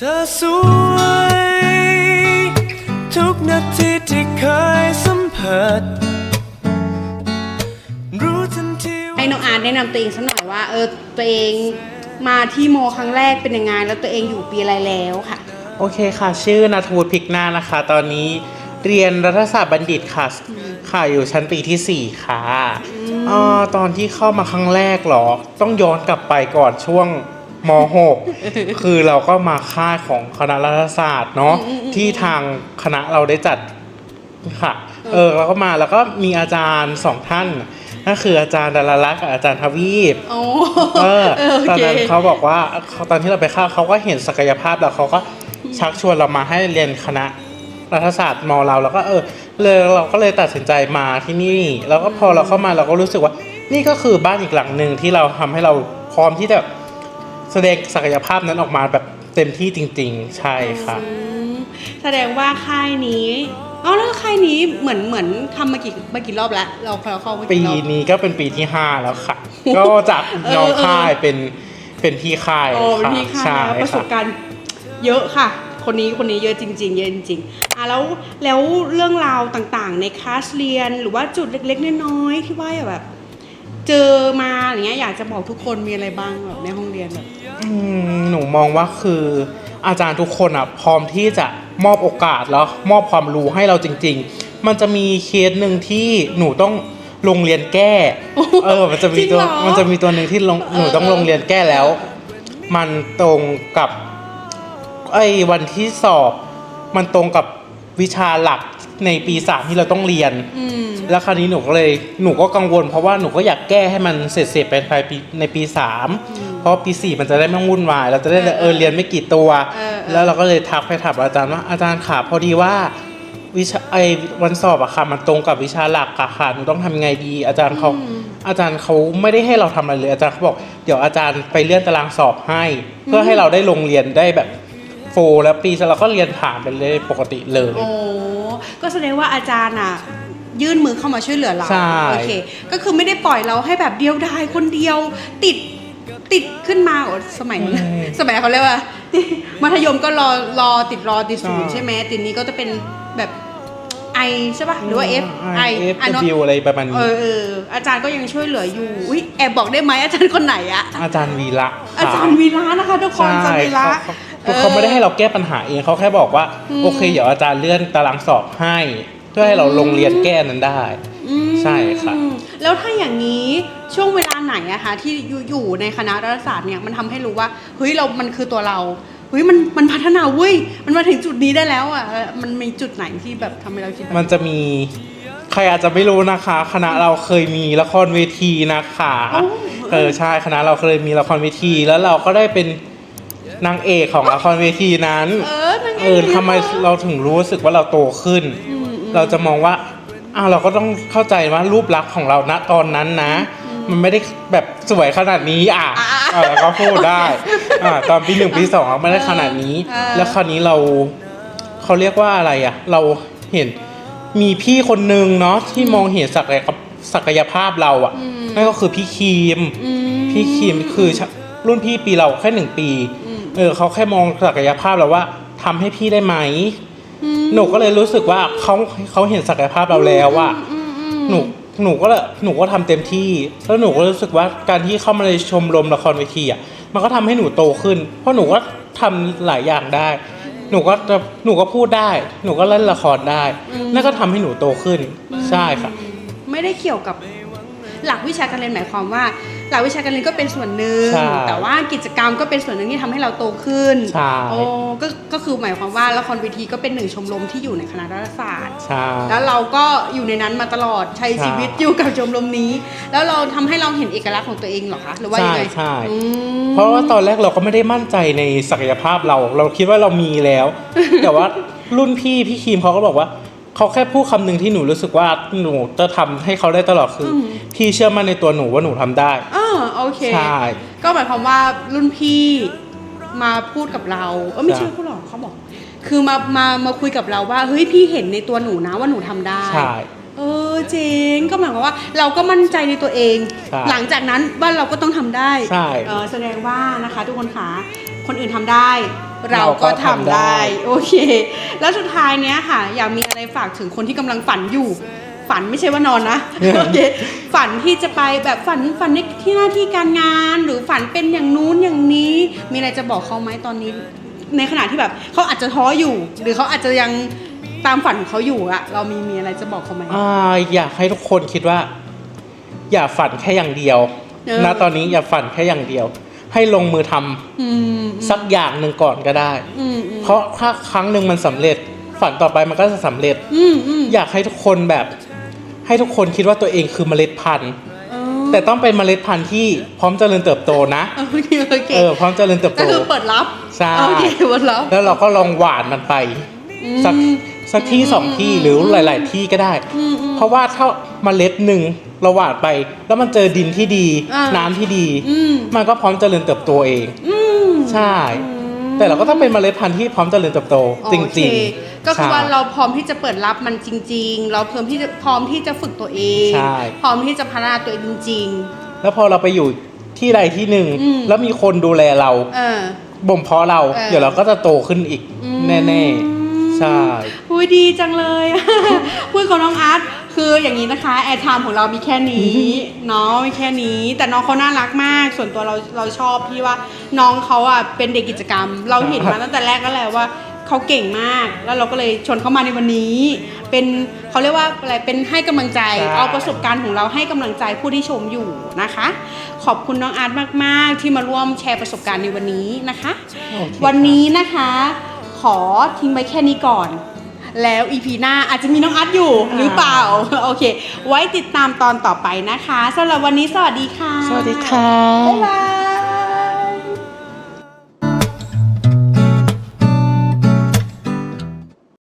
เธอสวย ทุกนาทีที่เคยสัมผัสรู้ทันทีว่าให้น้องอาร์ตแนะนำตัวเองสักหน่อยว่า เออตัวเองมาที่โมครั้งแรกเป็นยังไงแล้วตัวเองอยู่ปีอะไรแล้วค่ะ โอเคค่ะ ชื่อนาทวุฒิพิกนานะคะ ตอนนี้เรียนรัฐศาสตร์บัณฑิตค่ะ ค่ะอยู่ชั้นปีที่4 ค่ะเอ่อตอนที่เข้ามาครั้งแรกเหรอ ต้องย้อนกลับไปก่อนช่วง ม .6 คือเราก็มาค่ายของคณะรัฐศาสตร์เนาะที่ทางคณะเราได้จัดค่ะ เออเราก็มาแล้วก็มีอาจารย์สองท่านนั่นคืออาจารย์ดาราลักษณ์กับอาจารย์ทวีปโอ้เออเออโอตอนเคนั้นเขาบอกว่าเขาตอนที่เราไปเข้าเขาก็เห็นศักยภาพแล้วเขาก็ชักชวนเรามาให้เรียนคณะรัฐศาสตร์มเราแล้วก็เออเลยเราก็เลยตัดสินใจมาที่นี่ แล้วก็พอเราเข้ามาเราก็รู้สึกว่า นี่ก็คือบ้านอีกหลังหนึ่งที่เราทำให้เราพร้อมที่จะ แสดงศักยภาพนั้นออกมาแบบเต็มที่จริง ๆ ใช่ค่ะอืมแสดงว่าค่ายนี้อ๋อแล้วค่ายนี้เหมือนเหมือนทำมากี่มากี่รอบแล้วเราเราเข้ามาปีกี่รอบ นี้ก็เป็นปีที่ห้าแล้วค่ะ ก็จากน้องค่ายเป็นเป็นพี่ค่ายโอ้เป็นค่ะพี่ค่ายใช่แล้วประสค่ะบการณ์เยอะค่ะ คนนี้คนนี้เยอะจริง ๆ เยอะจริงๆอะแล้วแล้วเรื่องราวต่างๆ ในคลาสเรียนหรือว่าจุดเล็กๆน้อยๆที่ว่าแบบ เจอมาอย่างเงี้ยอยากจะบอกทุกคนมีอะไรบ้างแบบในห้องเรียนแบบ อืมหนูมองว่าคืออาจารย์ทุกคนอะพร้อมที่จะมอบโอกาสแล้วมอบความรู้ให้เราจริง ๆ มันจะมีเคสหนึ่งที่หนูต้องลงเรียนแก้ เออ มันจะมีตัว จริงเหรอมันจะมีตัวหนึ่งที่ลงหนูต้องเออลงเรียนแก้แล้ว มันตรงกับ ไอ้วันที่สอบ มันตรงกับวิชาหลักในปีสามที่เราต้องเรียน อืม แล้วคราวนี้หนูก็เลยหนูก็กังวล เพราะว่าหนูก็อยากแก้ให้มันเสร็จเสร็จๆไปภายปีในปีสามเพราะปีสี่มันจะได้ไม่วุ่นวายเราจะได้เออเออเรียนไม่กี่ตัวเออเออแล้วเราก็เลยทักไปถามอาจารย์ว่าอาจารย์ขาพอดีว่าวิชาไอวันสอบอะค่ะ มันตรงกับวิชาหลักอะค่ะหนูต้องทำยังไงดี อาจารย์เขาอาจารย์เขาไม่ได้ให้เราทำอะไรเลย อาจารย์เขาบอกเดี๋ยวอาจารย์ไปเลื่อนตารางสอบให้ เพื่อให้เราได้ลงเรียนได้แบบโฟร์แล้วปีเราก็เรียนผ่านไปเลยปกติเลยโอ้ก็แสดงว่าอาจารย์อะ ยื่นมือเข้ามาช่วยเหลือเราใช่ โอเค ก็คือไม่ได้ปล่อยเราให้แบบเดียวดายคนเดียวติดติดขึ้นมาโอ้สมัยนั้น สมัยเขาเรียกว่า มัธยมก็รอรอติดรอติดศูนย์ใช่ใช่ไหมติดนี้ก็จะเป็นแบบไอใช่ป่ะหรือว่า F ไอเอฟวิวอะไรประมาณเอนี้อเอออาจารย์ก็ยังช่วยเหลืออยู่อุ้ยแอบบอกได้ไหมอาจารย์คนไหนอะอาจารย์วีระค่ะอาจารย์วีระนะคะทุกคนอาจารย์ใช่วีระ เขาเขาเขาไม่ได้ให้เราแก้ปัญหาเองเขาแค่บอกว่า อืม โอเค เดี๋ยวอาจารย์เลื่อนตารางสอบให้เพื่อให้เราลงเรียนแก้นั้นได้ อืมใช่ค่ะ แล้วถ้าอย่างนี้ช่วงเวลาไหนอะคะที่อยู่อยู่ในคณะรัฐศาสตร์เนี่ยมันทำให้รู้ว่าเฮ้ยเรา มันคือตัวเราเฮ้ยมันมันพัฒนาเว้ยมันมาถึงจุดนี้ได้แล้วอะเออมันมีจุดไหนที่แบบทำให้เราคิดแบบมันจะมีใครอาจจะไม่รู้นะคะ คณะเราเคยมีละครเวทีนะคะโอ้เออใช่คณะเราเคยมีละครเวที แล้วเราก็ได้เป็นนางเอกของละครเวทีนั้น เออนั่นไงเออทำไมเราถึงรู้สึกว่าเราโตขึ้น อืมอืม เราจะมองว่าอ้าวเราก็ต้องเข้าใจว่ารูปลักษณ์ของเราณตอนนั้นนะ มันไม่ได้แบบสวยขนาดนี้อะอะอะแล้วก็พูดได้อะตอนปีหนึ่งปีสองเราไม่ได้ขนาดนี้เออแล้วคราวนี้เราเขาเรียกว่าอะไรอะ เราเห็นมีพี่คนนึงเนาะที่มองเห็นศักยภาพศักยภาพเราอะนั่นก็คือพี่ครีมอืมพี่ครีมคือชะรุ่นพี่ปีเราแค่หนึ่งปีอืมเออเขาแค่มองศักยภาพเราว่าทำให้พี่ได้ไหมอืม หนูก็เลยรู้สึกว่าเขาเขาเห็นศักยภาพเราแล้วว่าอืมอืมหนูหนูก็เลยหนูก็ทำเต็มที่ แล้วหนูก็รู้สึกว่าการที่เข้ามาในชมรมละครเวทีอะมันก็ทำให้หนูโตขึ้น เพราะหนูก็ทำหลายอย่างได้ หนูก็จะหนูก็พูดได้ หนูก็เล่นละครได้นั่นก็ทำให้หนูโตขึ้น ใช่ค่ะ ไม่ได้เกี่ยวกับหลักวิชาการเรียนหมายความว่า หลักวิชาการเรียนก็เป็นส่วนหนึ่งใช่แต่ว่ากิจกรรมก็เป็นส่วนหนึ่งที่ทำให้เราโตขึ้นใช่ โอ้ก็ก็คือหมายความว่าละครเวทีก็เป็นหนึ่งชมรมที่อยู่ในคณะรัฐศาสตร์ ใช่ แล้วเราก็อยู่ในนั้นมาตลอดใช้ใช่ ชีวิตอยู่กับชมรมนี้ แล้วเราทำให้เราเห็นเอกลักษณ์ของตัวเองเหรอคะหรือว่ายังไงใช่ใช่ อืม เพราะว่าตอนแรกเราก็ไม่ได้มั่นใจในศักยภาพเรา เราคิดว่าเรามีแล้ว แต่ว่ารุ่นพี่พี่ครีมเขาก็บอกว่าเขาแค่พูดคำหนึ่งที่หนูรู้สึกว่าหนูจะทำให้เขาได้ตลอดคืออพี่เชื่อมั่นในตัวหนูว่าหนูทำได้ อ่าโอเค ใช่ ก็หมายความว่ารุ่นพี่มาพูดกับเราเออไม่ใช่ใช่พูดหรอกเขาบอก คือมามามาคุยกับเราว่าเฮ้ยพี่เห็นในตัวหนูนะว่าหนูทำได้ ใช่ เออเจ๋งก็หมายความว่าเราก็มั่นใจในตัวเอง ใช่หลังจากนั้นว่าเราก็ต้องทำได้ใช่เออแสดงว่านะคะทุกคนคะคนอื่นทำได้เอเราเราก็ก็ทำทำได้ ได้ โอเค แล้วสุดท้ายเนี้ยค่ะ อยากมีอะไรฝากถึงคนที่กำลังฝันอยู่ ฝันไม่ใช่ว่านอนนะโอเคฝันที่จะไปแบบฝันฝันในที่หน้าที่การงาน หรือฝันเป็นอย่างนู้นอย่างนี้ มีอะไรจะบอกเขาไหมตอนนี้ ในขณะที่แบบเขาอาจจะท้ออยู่ หรือเขาอาจจะยังตามฝันของเขาอยู่อะเรามีมีอะไรจะบอกเขาไหมอ่าอยากให้ทุกคนคิดว่า อย่าฝันแค่อย่างเดียวเออณตอนนี้อย่าฝันแค่อย่างเดียว ให้ลงมือทำอืมสักอย่างหนึ่งก่อนก็ได้อืมอืมเพราะถ้าครั้งหนึ่งมันสำเร็จ ฝันต่อไปมันก็จะสำเร็จอืมอืมอยากให้ทุกคนแบบ ให้ทุกคนคิดว่าตัวเองคือเมล็ดพันธุ์เออแต่ต้องเป็นเมล็ดพันธุ์ที่พร้อมเจริญเติบโตนะโอเคโอเคเออพร้อมเจริญเติบก็โตคือเปิดรับใช่โอเคเปิดรับแล้วเราก็ลองหวานมันไปสักสักที่สองที่หรือหลาย ๆ ที่ก็ได้อืมอืมเพราะว่าถ้าเมล็ดหนึ่งเราหวานไป แล้วมันเจอดินที่ดีอ่าน้ำที่ดีอืมมันก็พร้อมเจริญเติบโตเองอืมใช่ แต่เราก็ต้องเป็นเมล็ดพันธุ์ที่พร้อมเจริญเติบโตจโอเคริง ก็คือว่าใช่เราพร้อมที่จะเปิดรับมันจริง ๆ เราพร้อมที่จะพร้อมที่จะฝึกตัวเอง ใช่ พร้อมที่จะพัฒนาตัวเองจริง แล้วพอเราไปอยู่ที่ใดที่หนึ่งอืม แล้วมีคนดูแลเรา ๆ เออ บ่มเพาะเรา เออเดี๋ยวเราก็จะโตขึ้นอีกอืม แน่ๆ ใช่ อุ้ยดีจังเลย พูดของน้องอาร์ตคืออย่างนี้นะคะแอร์ไทม์ของเรามีแค่นี้เนาะมีแค่นี้ แต่น้องเขาน่ารักมาก ส่วนตัวเราเราชอบที่ว่าน้องเขาอะเป็นเด็กกิจกรรม เราเห็นมาตั้งแต่แรกก็แล้วว่า เขาเก่งมาก แล้วเราก็เลยชวนเขามาในวันนี้ เป็นเขาเรียกว่าอะไรเป็นให้กำลังใจใช่เอาประสบการณ์ของเราให้กำลังใจผู้ที่ชมอยู่นะคะ ขอบคุณน้องอาร์ตมาก ๆ ที่มาร่วมแชร์ประสบการณ์ในวันนี้นะคะโอเควันนี้นะคะขอทิ้งไว้แค่นี้ก่อน แล้วอีพีหน้าอาจจะมีน้องอาร์ตอยู่หรือเปล่า โอเค ไว้ติดตามตอนต่อไปนะคะสำหรับวันนี้สวัสดีค่ะ สวัสดีค่ะ บ๊ายบาย